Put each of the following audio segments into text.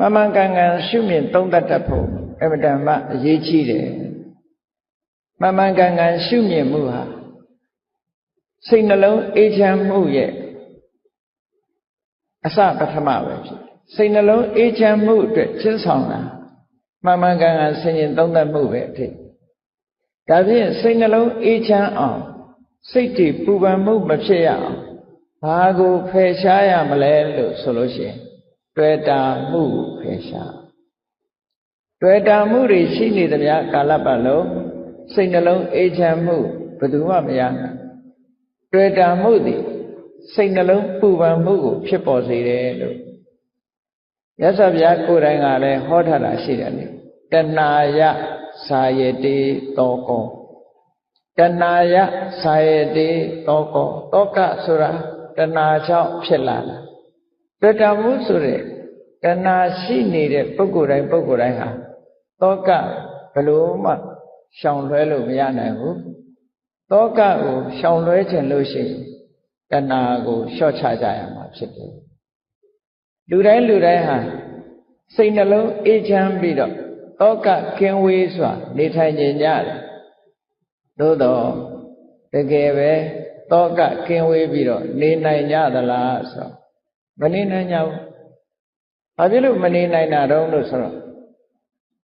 မမှန်ကန်ကန်ရှုမြင်သုံးသပ်တတ်ဖို့အမတန်မှအရေးကြီးတယ်မမှန်ကန်ကန်ရှုမြင်မှုဟာစိတ်နှလုံးအေးချမ်းမှုရဲ့အစပထမပဲဖြစ်စိတ်နှလုံးအေးချမ်းမှုအတွက်ချစ်ဆောင်တာမှန်မှန်ကန်ကန်ဆင်ញင်သုံးသပ်မှုပဲအဖြစ်ဒါဖြင့်စိတ်နှလုံးအေးချမ်းအောင်စိတ်တည်ပူပန်မှုမဖြစ်ရအောင်ဘာကိုဖယ်ရှားရမလဲလို့ဆိုလို့ရှိရင် တွေ့တာမှုဖယ်ရှားတွေ့တာမှုတွေရှိနေသမျှကာလပတ်လုံးစိတ်နှလုံးအေးချမ်းမှုဘယ်သူမှမရနိုင်တွေ့တာမှုသည်စိတ်နှလုံးပူပန်မှုကိုဖြစ်ပေါ်စေတယ်လို့ရသဗျာကိုယ်တိုင်ကလည်းဟောထားတာရှိတယ်လေတဏှာယသာယတိတောကောတဏှာယသာယတိတောကောတောကဆိုတာတဏှာကြောင့်ဖြစ်လာတာ တွေ့တာမှုဆိုတဲ့တဏှာရှိနေတဲ့ပုဂ္ဂိုလ်တိုင်းပုဂ္ဂိုလ်တိုင်းဟာတောကဘလို့မှရှောင်လွှဲလို့မရနိုင်ဘူးတောကကိုရှောင်လွှဲခြင်းလို့ရှိရင်တဏှာကိုလျှော့ချကြရမှာဖြစ်တယ်လူတိုင်းလူတိုင်းဟာစိတ်နှလုံးအေးချမ်းပြီးတော့တောကကင်းဝေးစွာ နေထိုင်ကြကြတယ်သို့တော့တကယ်ပဲတောကကင်းဝေးပြီးတော့နေနိုင်ကြသလားဆို မနေနိုင်ကြဘူးဘာဖြစ်လို့မနေနိုင်တာတော့လို့ဆိုတော့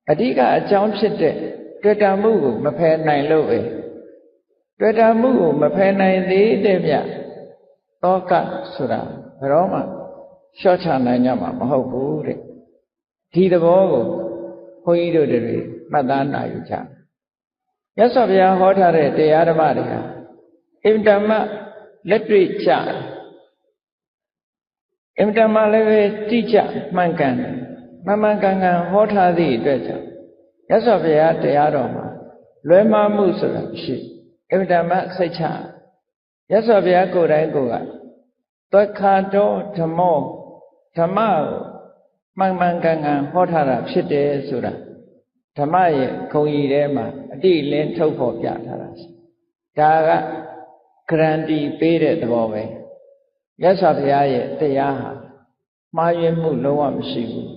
အဓိကအကြောင်းဖြစ်တဲ့တွေ့တာမှုကိုမဖယ်နိုင်လို့ပဲတွေ့တာမှုကိုမဖယ်နိုင်သေးတဲ့မြတ်တောကဆိုတာဘယ်တော့မှလျှော့ချနိုင်ကြမှာမဟုတ်ဘူးတဲ့ဒီသဘောကိုဘုန်းကြီးတို့တွေမှတ်သားနိုင်ကြမြတ်စွာဘုရားဟောထားတဲ့တရားဓမ္မတွေဟာအင်တမလက်တွေ့ကြ အင်တမလည်းပဲတိကျမှန်ကန်တယ်မှန်မှန်ကန်ကန်ဟောထားသည့်အတွက်ကြောင့်မြတ်စွာဘုရားတရားတော်မှာလွဲမှားမှုဆိုတာရှိအင်တမစိတ်ချမြတ်စွာဘုရားကိုယ်တိုင်ကိုယ်ကသက္ခာတောဓမ္မောဓမ္မကိုမှန်မှန်ကန်ကန်ဟောထားတာဖြစ်တယ်ဆိုတာဓမ္မရဲ့ခုံကြီးထဲမှာအတိလင်းထုတ်ဖော်ပြထားတာရှိဒါကဂရန်တီပေးတဲ့သဘောပဲ မြတ်စွာဘုရားရဲ့တရားဟာမှားယွင်းမှုလုံးဝမရှိဘူး